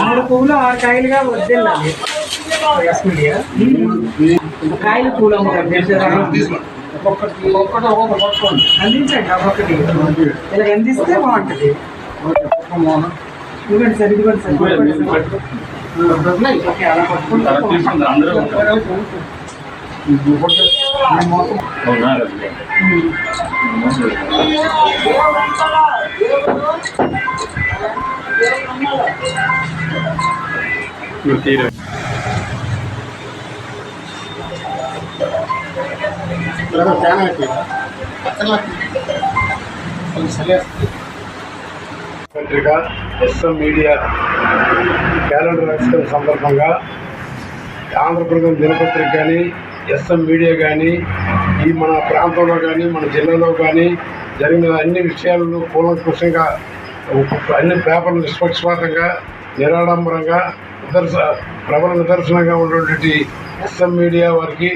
ఆరు పువ్వులు ఆరు కాయలుగా వద్దెళ్ళాలి మీడియా కాయలు పూలు అమ్ముతారు తెలుసా? అందించండి ఒక్కొక్కటి. ఇలా అందిస్తే బాగుంటుంది. ఇవ్వండి సార్ ఇదిగోండి సార్ ఇదిగోండి సార్. ఓకే, అలా పట్టుకుంటే బాగుంటుంది. పత్రిక ఎస్ఎం మీడియా క్యాలెండర్ ఆవిష్కరణ సందర్భంగా ఆంధ్రప్రదేశ్ దినపత్రిక కానీ ఎస్ఎం మీడియా కానీ ఈ మన ప్రాంతంలో కానీ మన జిల్లాలో కానీ జరిగిన అన్ని విషయాలను కూలంకుషంగా అన్ని పేపర్లు నిష్పక్షపాతంగా నిరాడంబరంగా నిదర్శ ప్రబల నిదర్శనంగా ఉన్నటువంటి ఎస్ఎం మీడియా వారికి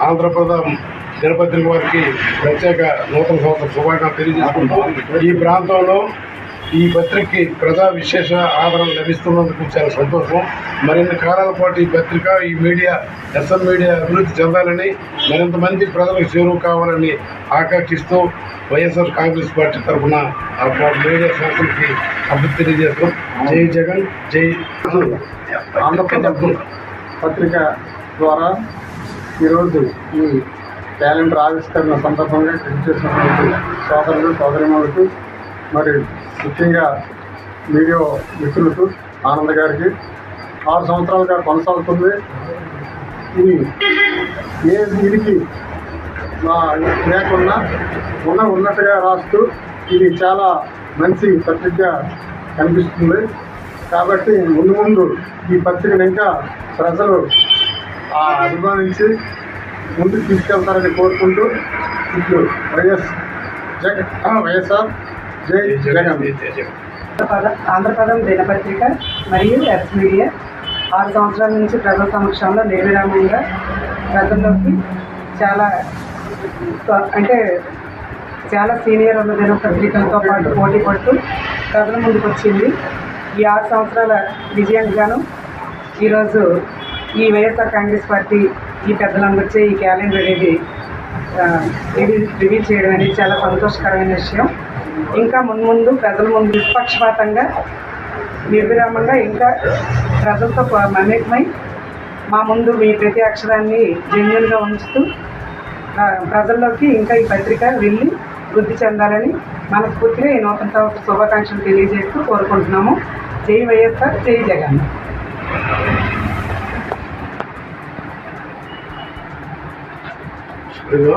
ఆంధ్రప్రదేశ్ దినపత్రిక వారికి ప్రత్యేక నూతన సంవత్సర శుభాకాంక్షలు తెలియజేసుకుంటాం ఈ ప్రాంతంలో ఈ పత్రికకి ప్రజా విశేష ఆదరణ లభిస్తున్నందుకు చాలా సంతోషం. మరిన్ని కాలాల పాటు ఈ పత్రిక ఈ మీడియా ఎస్ఎం మీడియా అభివృద్ధి చెందాలని మరింత మంది ప్రజలకు చేరువు కావాలని ఆకాంక్షిస్తూ వైఎస్ఆర్ కాంగ్రెస్ పార్టీ తరఫున ఆ మీడియా సంస్థలకి అభివృద్ధి తెలియజేస్తాం జై జగన్ జై ఆంధ్రప్రదేశ్ పత్రిక ద్వారా ఈరోజు ఈ క్యాలెండర్ ఆవిష్కరణ సందర్భంగా కృషి చేసినటువంటి సోదరులు సోదరిమణులకు మరి ముఖ్యంగా మీడియో మిత్రులకు ఆనంద్ గారికి ఆరు సంవత్సరాలుగా కొనసాగుతుంది. ఇది ఏ దీనికి మా ఉన్న ఉన్నట్టుగా రాస్తూ ఇది చాలా మంచి పత్రికగా కనిపిస్తుంది. కాబట్టి ముందు ముందు ఈ పత్రికను ఇంకా ప్రజలు ఆ అభిమానించి ముందుకు తీసుకెళ్తారని కోరుకుంటూ ఇప్పుడు వైఎస్ జగన్ వైఎస్ఆర్ ఆంధ్రప్రదేశ్ దినపత్రిక మరియు ఎస్ మీడియా ఆరు సంవత్సరాల నుంచి ప్రజల సమక్షంలో నిర్విరామంగా ప్రజల్లోకి చాలా అంటే చాలా సీనియర్ ఉన్న దినపత్రికలతో పాటు పోటీ పడుతూ ప్రజల ముందుకు వచ్చింది. ఈ ఆరు సంవత్సరాల విజయంగాను ఈరోజు ఈ వైఎస్ఆర్ కాంగ్రెస్ పార్టీ ఈ పెద్దలందరిచే ఈ క్యాలెండర్ అనేది రివీల్ చేయడం అనేది చాలా సంతోషకరమైన విషయం. ఇంకా మున్ముందు ప్రజల ముందు నిష్పక్షపాతంగా నిర్విరామంగా ఇంకా ప్రజలతో మమేకమై మా ముందు మీ ప్రతి అక్షరాన్ని జెన్యున్గా ఉంచుతూ ప్రజల్లోకి ఇంకా ఈ పత్రిక వెళ్ళి వృద్ధి చెందాలని మనస్ఫూర్తిగా ఈ నూతన సంవత్సర శుభాకాంక్షలు తెలియజేస్తూ కోరుకుంటున్నాము. జై వైఎస్ఆర్ జై జగన్. ఇదిగో.